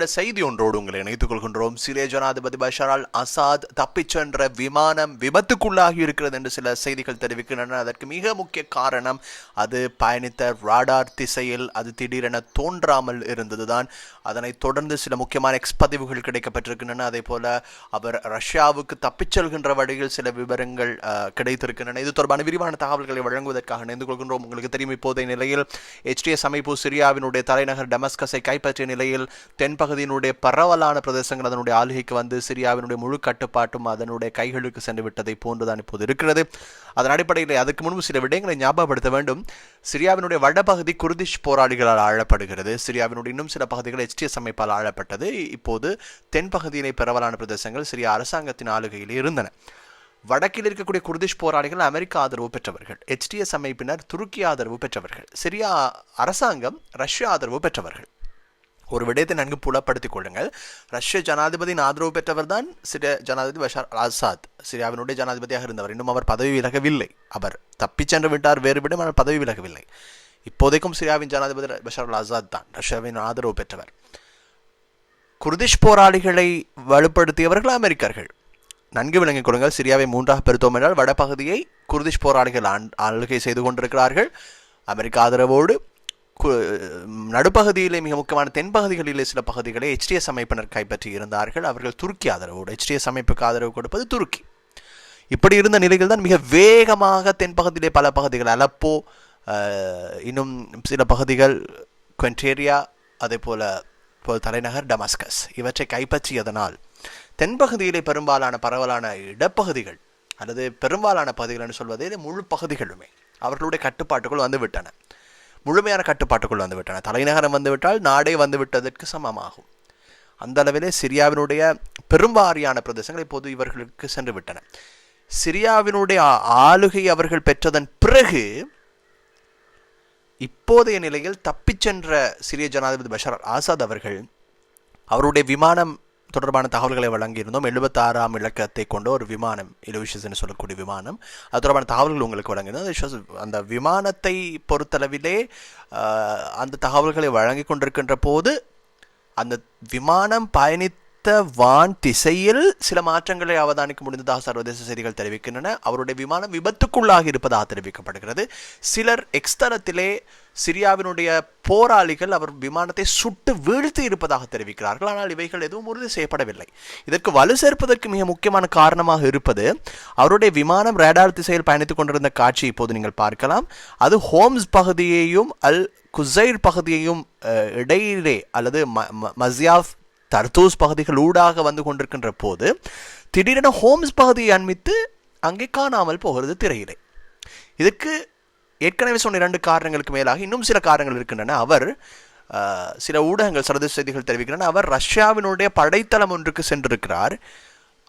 செய்தி ஒன்றோடு உங்களை இணைத்துக் கொள்கின்றோம். சிரிய ஜனாதிபதி பஷாரால் அசாத் தப்பிச் சென்ற விமானம் விபத்துக்குள்ளாகி இருக்கிறது என்று சில செய்திகள் தெரிவிக்கின்றன. அதற்கு மிக முக்கிய காரணம் அது பயணித்த ராடார் திசையில் அது திடீரென தோன்றாமல் இருந்ததுதான். அதனைத் தொடர்ந்து சில முக்கியமான எக்ஸ் பதிவுகள் கிடைக்கப்பட்டிருக்கின்றன. அதே போல அவர் ரஷ்யாவுக்கு தப்பிச் செல்கின்ற வழியில் சில விவரங்கள் கிடைத்திருக்கின்றன. இது தொடர்பான விரிவான தகவல்களை வழங்குவதற்காக இணைந்து கொள்கின்றோம். உங்களுக்கு தெரியும் இப்போதைய நிலையில் எச்டிஎஸ் அமைப்பு சிரியாவினுடைய தலைநகர் டெமஸ்கஸை கைப்பற்றிய நிலையில் தென் பகுதியினுடைய பரவலான பிரதேசங்கள் அதனுடைய ஆளுகைக்கு வந்து சிரியாவினுடைய முழு கட்டுப்பாட்டும் அதனுடைய கைகளுக்கு சென்று விட்டதை போன்றுதான் இப்போது இருக்கிறது. அதன் அடிப்படையில் அதுக்கு முன்பு சில விடயங்களை ஞாபகப்படுத்த வேண்டும். சிரியாவினுடைய வடபகுதி குர்திஷ் போராளிகளால் ஆளப்படுகிறது. சிரியாவினுடைய இன்னும் சில பகுதிகள் HTS அமைப்பால் ஆளப்பட்டது. இப்போது தென்பகுதியினை பரவலான பிரதேசங்கள் சிரியா அரசாங்கத்தின் ஆளுகையில் இருந்தன. வடக்கில் இருக்கக்கூடிய குர்திஷ் போராளிகள் அமெரிக்க ஆதரவு பெற்றவர்கள். எச்டிஎஸ் அமைப்பினர் துருக்கி ஆதரவு பெற்றவர்கள். சிரியா அரசாங்கம் ரஷ்யா ஆதரவு பெற்றவர்கள். ஒரு விடயத்தை நன்கு புலப்படுத்திக் கொள்ளுங்கள். ரஷ்ய ஜனாதிபதியின் ஆதரவு பெற்றவர் தான் சிரிய ஜனாதிபதி பஷார் ஆசாத் சிரியாவினுடைய ஜனாதிபதியாக இருந்தவர். இன்னும் அவர் பதவி விலகவில்லை. அவர் தப்பிச் சென்று விட்டார் வேறு அவர் பதவி விலகவில்லை. இப்போதைக்கும் சிரியாவின் ஜனாதிபதி பஷார் ஆசாத் தான் ரஷ்யாவின் ஆதரவு பெற்றவர். குர்திஷ் போராளிகளை வலுப்படுத்தியவர்கள் அமெரிக்கர்கள். நன்கு விளங்கிக் கொள்ளுங்கள். சிரியாவை மூன்றாக பெருத்தோம் என்றால் வடபகுதியை குர்திஷ் போராளிகள் ஆண்- ஆளுகை செய்து கொண்டிருக்கிறார்கள். அமெரிக்க ஆதரவோடு நடுப்பகுதியிலே மிக முக்கியமான தென்பகுதிகளிலே சில பகுதிகளை ஹெச்டிஎஸ் அமைப்பினர் கைப்பற்றி இருந்தார்கள். அவர்கள் துருக்கி ஆதரவோடு ஹெச்டிஎஸ் அமைப்புக்கு ஆதரவு கொடுப்பது துருக்கி. இப்படி இருந்த நிலையில் தான் மிக வேகமாக தென்பகுதியிலே பல பகுதிகள் அலப்போ இன்னும் சில பகுதிகள் குவென்டேரியா அதே போல இப்போ தலைநகர் டமாஸ்கஸ் இவற்றை கைப்பற்றியதனால் தென்பகுதியிலே பெரும்பாலான பரவலான இடப்பகுதிகள் அல்லது பெரும்பாலான பகுதிகள் என்று சொல்வதே முழு பகுதிகளுமே அவர்களுடைய கட்டுப்பாட்டுக்குள் வந்து விட்டன முழுமையான கட்டுப்பாட்டுக்குள் வந்துவிட்டன. தலைநகரம் வந்துவிட்டால் நாடே வந்துவிட்டதற்கு சமமாகும். அந்த அளவிலே சிரியாவினுடைய பெரும்பாரியான பிரதேசங்கள் இப்போது இவர்களுக்கு சென்று விட்டன சிரியாவினுடைய ஆளுகை அவர்கள் பெற்றதன் பிறகு இப்போதைய நிலையில் தப்பிச் சென்ற சிரிய ஜனாதிபதி பஷார் ஆசாத் அவர்கள் அவருடைய விமானம் தொடர்பான தகவல்களை வழங்கியிருந்தோம். எழுபத்தாறாம் இலக்கத்தை கொண்ட ஒரு விமானம் இலுவிஷஸ்ன்னு சொல்லக்கூடிய விமானம். அது தொடர்பான தகவல்கள் உங்களுக்கு வழங்கினோம் அந்த விமானத்தை பொறுத்தளவிலே அந்த தகவல்களை வழங்கி கொண்டிருக்கின்ற போது அந்த விமானம் பயணித்த வான் திசையில் சில மாற்றங்களை அவதானிக்க முடிந்ததாக சர்வதேச செய்திகள் தெரிவிக்கின்றன. அவருடைய விமானம் விபத்துக்குள்ளாகி இருப்பதாக தெரிவிக்கப்படுகிறது. சிலர் எக்ஸ்தரத்திலே சிரியாவினுடைய போராளிகள் அவர் விமானத்தை சுட்டு வீழ்த்தி இருப்பதாக தெரிவிக்கிறார்கள். ஆனால் இவைகள் எதுவும் உறுதி செய்யப்படவில்லை. இதற்கு வலு சேர்ப்பதற்கு மிக முக்கியமான காரணமாக இருப்பது அவருடைய விமானம் ரேடார் திசையில் பயணித்துக் கொண்டிருந்த காட்சி இப்போது நீங்கள் பார்க்கலாம். அது ஹோம்ஸ் பகுதியையும் அல் குசைர் பகுதியையும் இடையிலே அல்லது ம- ம- தர்தூஸ் பகுதிகள் ஊடாக வந்து கொண்டிருக்கின்ற போது திடீரென ஹோம்ஸ் பகுதியை அண்மித்து அங்கே காணாமல் போகிறது திரையிலே. இதுக்கு ஏற்கனவே சொன்ன இரண்டு காரணங்களுக்கு மேலாக இன்னும் சில காரணங்கள் இருக்கின்றன. அவர் சில ஊடகங்கள் சர்வதேச செய்திகள் தெரிவிக்கின்றன. அவர் ரஷ்யாவினுடைய படைத்தளம் ஒன்றுக்கு சென்றிருக்கிறார்.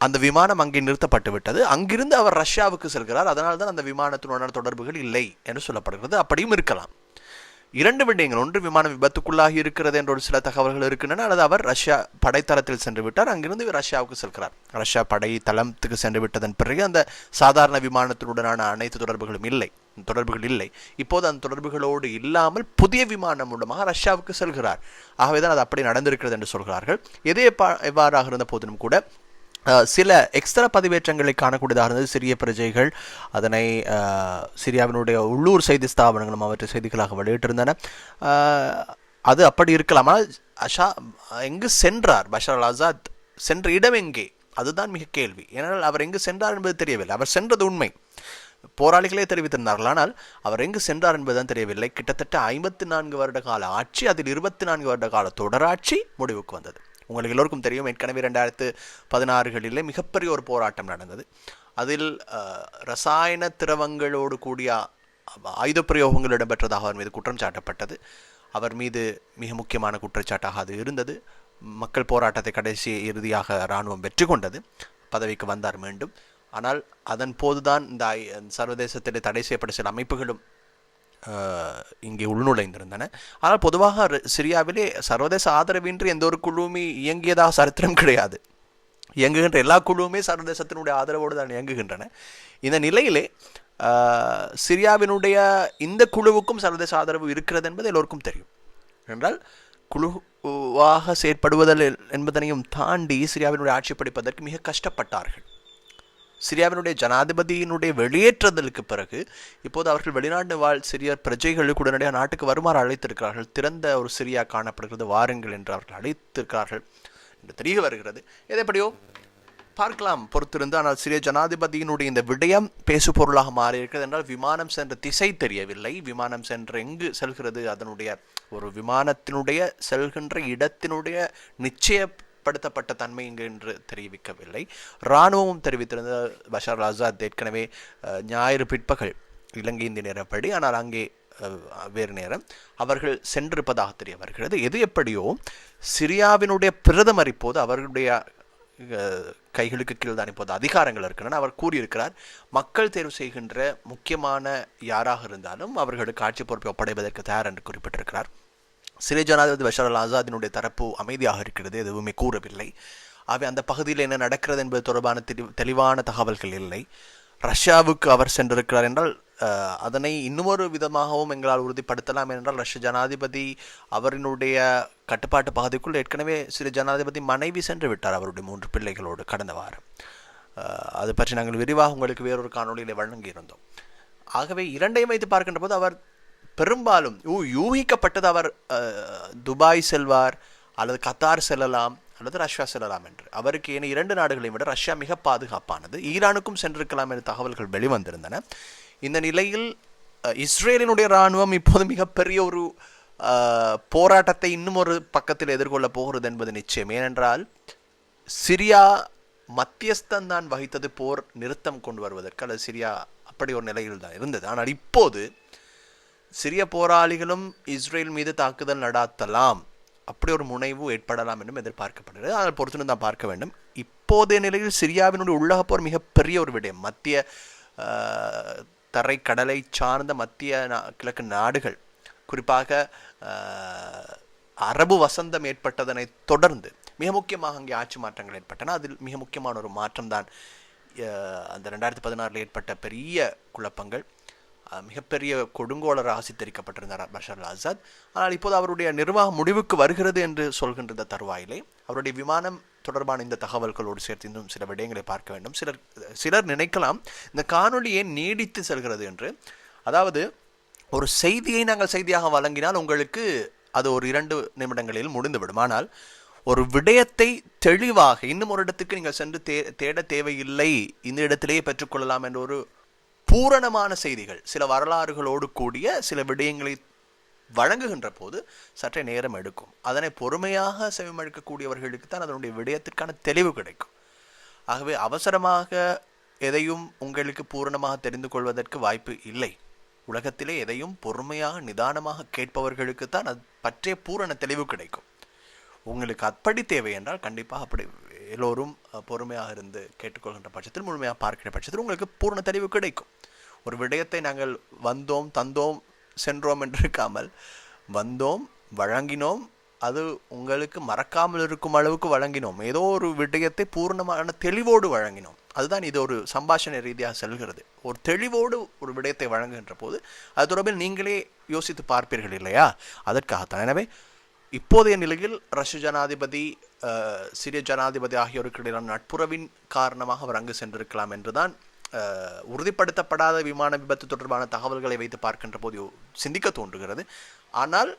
அந்த விமானம் அங்கே நிறுத்தப்பட்டு விட்டது அங்கிருந்து அவர் ரஷ்யாவுக்கு செல்கிறார். அதனால் தான் அந்த விமானத்தினுடன தொடர்புகள் இல்லை என்று சொல்லப்படுகிறது. அப்படியும் இருக்கலாம். இரண்டு விடயங்கள். ஒன்று விமானம் விபத்துக்குள்ளாகி இருக்கிறது என்ற ஒரு சில தகவல்கள் இருக்கின்றன. அல்லது அவர் ரஷ்யா படைத்தளத்தில் சென்று விட்டார் அங்கிருந்து ரஷ்யாவுக்கு செல்கிறார். ரஷ்யா படை தளத்துக்கு சென்று விட்டதன் பிறகு அந்த சாதாரண விமானத்தினுடனான அனைத்து தொடர்புகளும் இல்லை. தொடர்புகள் இல்லை. இப்போது அந்த தொடர்புகளோடு இல்லாமல் புதிய விமானம் மூலமாக ரஷ்யாவுக்கு செல்கிறார். ஆகவே தான் அது அப்படி நடந்திருக்கிறது என்று சொல்கிறார்கள். எதே எவ்வாறாக இருந்த போதிலும் கூட சில எக்ஸ்ட்ரா பதிவேற்றங்களை காணக்கூடியதாக இருந்தது. சிறிய பிரஜைகள் அதனை சிரியாவினுடைய உள்ளூர் செய்தி ஸ்தாபனங்களும் அவற்றை செய்திகளாக வெளியிட்டிருந்தன. அது அப்படி இருக்கலாம். ஆனால் அஷா எங்கு சென்றார் பஷர் அல் ஆசாத்? சென்ற இடம் எங்கே? அதுதான் மிக கேள்வி. ஏனால் அவர் எங்கு சென்றார் என்பது தெரியவில்லை. அவர் சென்றது உண்மை. போராளிகளே தெரிவித்திருந்தார்கள். ஆனால் அவர் எங்கு சென்றார் என்பதுதான் தெரியவில்லை. கிட்டத்தட்ட ஐம்பத்தி நான்கு வருட கால ஆட்சி அதில் இருபத்தி நான்கு வருட கால தொடராட்சி முடிவுக்கு வந்தது. உங்களுக்கு எல்லோருக்கும் தெரியும் ஏற்கனவே ரெண்டாயிரத்து பதினாறுகளிலே மிகப்பெரிய ஒரு போராட்டம் நடந்தது. அதில் ரசாயன திரவங்களோடு கூடிய ஆயுத பிரயோகங்கள் இடம்பெற்றதாக அவர் மீது குற்றம் சாட்டப்பட்டது. அவர் மீது மிக முக்கியமான குற்றச்சாட்டாக அது இருந்தது. மக்கள் போராட்டத்தை கடைசி இறுதியாக இராணுவம் வெற்றி கொண்டது. பதவிக்கு வந்தார் மீண்டும். ஆனால் அதன் போதுதான் இந்த சர்வதேசத்தில் தடை செய்யப்பட்ட சில அமைப்புகளும் இங்கே உள்நுழைந்திருந்தன. ஆனால் பொதுவாக சிரியாவிலே சர்வதேச ஆதரவின்றி எந்த ஒரு குழுவுமே இயங்கியதாக சரித்திரம் கிடையாது. இயங்குகின்ற எல்லா குழுவுமே சர்வதேசத்தினுடைய ஆதரவோடு தான் இயங்குகின்றன. இந்த நிலையிலே சிரியாவினுடைய இந்த குழுவுக்கும் சர்வதேச ஆதரவு இருக்கிறது என்பது எல்லோருக்கும் தெரியும். என்றால் குழு வாக செயற்படுவதில் என்பதனையும் தாண்டி சிரியாவினுடைய ஆட்சி படிப்பதற்கு மிக கஷ்டப்பட்டார்கள். சிரியாவினுடைய ஜனாதிபதியினுடைய வெளியேற்றுதலுக்கு பிறகு இப்போது அவர்கள் வெளிநாட்டு வாழ் சிறிய பிரஜைகளுக்கு உடனடியாக நாட்டுக்கு வருமாறு அழைத்திருக்கிறார்கள். திறந்த ஒரு சிரியா காணப்படுகிறது. வாருங்கள் என்று அவர்கள் அழைத்திருக்கிறார்கள். என்று தெரிய வருகிறது. எதைப்படியோ பார்க்கலாம் பொறுத்திருந்து. ஆனால் சிறிய ஜனாதிபதியினுடைய இந்த விடயம் பேசு பொருளாக மாறியிருக்கிறது என்றால் விமானம் சென்ற திசை தெரியவில்லை. விமானம் சென்று எங்கு செல்கிறது? அதனுடைய ஒரு விமானத்தினுடைய செல்கின்ற இடத்தினுடைய நிச்சய நிச்சயப்படுத்தப்பட்ட தன்மை இங்கு என்று தெரிவிக்கவில்லை. இராணுவமும் தெரிவித்திருந்த பஷார் ஆசாத் ஏற்கனவே ஞாயிறு பிற்பகல் இலங்கை இந்திய நேரப்படி ஆனால் அங்கே வேறு நேரம் அவர்கள் சென்றிருப்பதாக தெரிய வருகிறது. எது எப்படியோ சிரியாவினுடைய பிரதமர் இப்போது அவர்களுடைய கைகளுக்கு கீழ் தான் இப்போது அதிகாரங்கள் இருக்கின்றன. அவர் கூறியிருக்கிறார் மக்கள் தேர்வு செய்கின்ற முக்கியமான யாராக இருந்தாலும் அவர்களுக்கு ஆட்சி பொறுப்பை ஒப்படைப்பதற்கு தயார் என்று குறிப்பிட்டிருக்கிறார். சிறை ஜனாதிபதி பஷார் அல் ஆசாதினுடைய தரப்பு அமைதியாக இருக்கிறது எதுவுமே கூறவில்லை. அவை அந்த பகுதியில் என்ன நடக்கிறது என்பது தொடர்பான தெளி தெளிவான தகவல்கள் இல்லை. ரஷ்யாவுக்கு அவர் சென்றிருக்கிறார் என்றால் அதனை இன்னுமொரு விதமாகவும் எங்களால் உறுதிப்படுத்தலாம் என்றால் ரஷ்ய ஜனாதிபதி அவரினுடைய கட்டுப்பாட்டு பகுதிக்குள் ஏற்கனவே சிறு ஜனாதிபதி மனைவி சென்று விட்டார் அவருடைய மூன்று பிள்ளைகளோடு கடந்த வாரம். அது பற்றி நாங்கள் விரிவாக உங்களுக்கு வேறொரு காணொலியில் வழங்கியிருந்தோம். ஆகவே இரண்டையும் வைத்து பார்க்கின்ற போது அவர் பெரும்பாலும் யூ- யூகிக்கப்பட்டது அவர் துபாய் செல்வார் அல்லது கத்தார் செல்லலாம் அல்லது ரஷ்யா செல்லலாம் என்று. அவருக்கு என இரண்டு நாடுகளையும் விட ரஷ்யா மிக பாதுகாப்பானது. ஈரானுக்கும் சென்றிருக்கலாம் என்ற தகவல்கள் வெளிவந்திருந்தன. இந்த நிலையில் இஸ்ரேலினுடைய இராணுவம் இப்போது மிகப்பெரிய ஒரு போராட்டத்தை இன்னும் ஒரு பக்கத்தில் எதிர்கொள்ளப் போகிறது என்பது நிச்சயம். ஏனென்றால் சிரியா மத்தியஸ்தம் தான் வகித்தது போர் நிறுத்தம் கொண்டு வருவதற்கு அல்லது சிரியா அப்படி ஒரு நிலையில் தான் இருந்தது. ஆனால் இப்போது சிறிய போராளிகளும் இஸ்ரேல் மீது தாக்குதல் நடாத்தலாம். அப்படி ஒரு முனைவு ஏற்படலாம் என்றும் எதிர்பார்க்கப்படுகிறது. அதை பொறுத்துன்னு தான் பார்க்க வேண்டும். இப்போதைய நிலையில் சிரியாவினுடைய உள்ளக போர் மிகப்பெரிய ஒரு விடயம். மத்திய தரை கடலை சார்ந்த மத்திய கிழக்கு நாடுகள். குறிப்பாக அரபு வசந்தம் ஏற்பட்டதனை தொடர்ந்து மிக முக்கியமாக அங்கே ஆட்சி மாற்றங்கள் ஏற்பட்டன. அதில் மிக முக்கியமான ஒரு மாற்றம்தான் அந்த ரெண்டாயிரத்தி பதினாறில் ஏற்பட்ட பெரிய குழப்பங்கள். மிகப்பெரிய கொடுங்கோளராக சித்தரிக்கப்பட்டிருந்தார் பஷர் அல் ஆசாத் ஆனால் இப்போது அவருடைய நிர்வாக முடிவுக்கு வருகிறது என்று சொல்கின்ற தருவாயிலே அவருடைய விமானம் தொடர்பான இந்த தகவல்களோடு சேர்த்து இன்னும் சில விடயங்களை பார்க்க வேண்டும். சிலர் சிலர் நினைக்கலாம் இந்த காணொலியை ஏன் நீடித்து செல்கிறது என்று. அதாவது ஒரு செய்தியை நாங்கள் செய்தியாக வழங்கினால் உங்களுக்கு அது ஒரு இரண்டு நிமிடங்களில் முடிந்துவிடும். ஆனால் ஒரு விடயத்தை தெளிவாக இன்னும் ஒரு இடத்துக்கு நீங்கள் சென்று தே தேட தேவையில்லை இந்த இடத்திலேயே பெற்றுக்கொள்ளலாம் என்ற ஒரு பூரணமான செய்திகள் சில வரலாறுகளோடு கூடிய சில விடயங்களை வழங்குகின்ற போது சற்றே நேரம் எடுக்கும். அதனை பொறுமையாக செவிமழுக்கக்கூடியவர்களுக்கு தான் அதனுடைய விடயத்திற்கான தெளிவு கிடைக்கும். ஆகவே அவசரமாக எதையும் உங்களுக்கு பூரணமாக தெரிந்து கொள்வதற்கு வாய்ப்பு இல்லை. உலகத்திலே எதையும் பொறுமையாக நிதானமாக கேட்பவர்களுக்கு தான் அது பற்றிய பூரண தெளிவு கிடைக்கும். உங்களுக்கு அப்படி தேவை என்றால் கண்டிப்பாக அப்படி எல்லோரும் பொறுமையாக இருந்து கேட்டுக்கொள்கின்ற பட்சத்தில் முழுமையாக பார்க்கிற பட்சத்தில் உங்களுக்கு பூரண தெளிவு கிடைக்கும். ஒரு விடயத்தை நாங்கள் வந்தோம் தந்தோம் சென்றோம் என்று இருக்காமல் வந்தோம் வழங்கினோம் அது உங்களுக்கு மறக்காமல் இருக்கும் அளவுக்கு வழங்கினோம். ஏதோ ஒரு விடயத்தை பூர்ணமான தெளிவோடு வழங்கினோம். அதுதான் இது ஒரு சம்பாஷண ரீதியாக செல்கிறது. ஒரு தெளிவோடு ஒரு விடயத்தை வழங்குகின்ற போது அது தொடர்பில் நீங்களே யோசித்து பார்ப்பீர்கள் இல்லையா? அதற்காகத்தான். எனவே இப்போதைய நிலையில் ரஷ்ய ஜனாதிபதி சிரிய ஜனாதிபதி ஆகியோருக்கு இடையிலான நட்புறவின் காரணமாக அவர் அங்கு சென்றிருக்கலாம் என்றுதான் உறுதிப்படுத்தப்படாத விமான விபத்து தொடர்பான தகவல்களை வைத்து பார்க்கின்ற போது சிந்திக்க தோன்றுகிறது. ஆனால்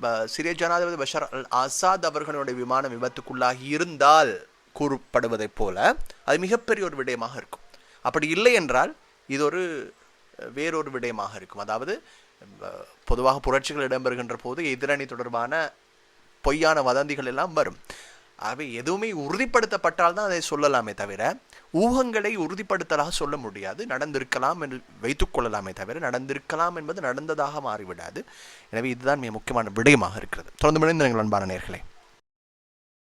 ப- சிரிய ஜனாதிபதி பஷார் அல் ஆசாத் அவர்களுடைய விமான விபத்துக்குள்ளாகி இருந்தால் கூறப்படுவதைப் போல அது மிகப்பெரிய ஒரு விடயமாக இருக்கும். அப்படி இல்லை என்றால் இது ஒரு வேறொரு விடயமாக இருக்கும். அதாவது பொதுவாக புரட்சிகள் இடம்பெறுகின்ற போது எதிரணி தொடர்பான பொய்யான வதந்திகள் எல்லாம் வரும். ஆகவே எதுவுமே உறுதிப்படுத்தப்பட்டால் தான் அதை சொல்லலாமே தவிர ஊகங்களை உறுதிப்படுத்தலாக சொல்ல முடியாது. நடந்திருக்கலாம் என்று வைத்துக்கொள்ளலாமே தவிர நடந்திருக்கலாம் என்பது நடந்ததாக மாறிவிடாது. எனவே இதுதான் மிக முக்கியமான விடயமாக இருக்கிறது. தொடர்ந்து மனிதர்கள் அன்பான நேர்களே.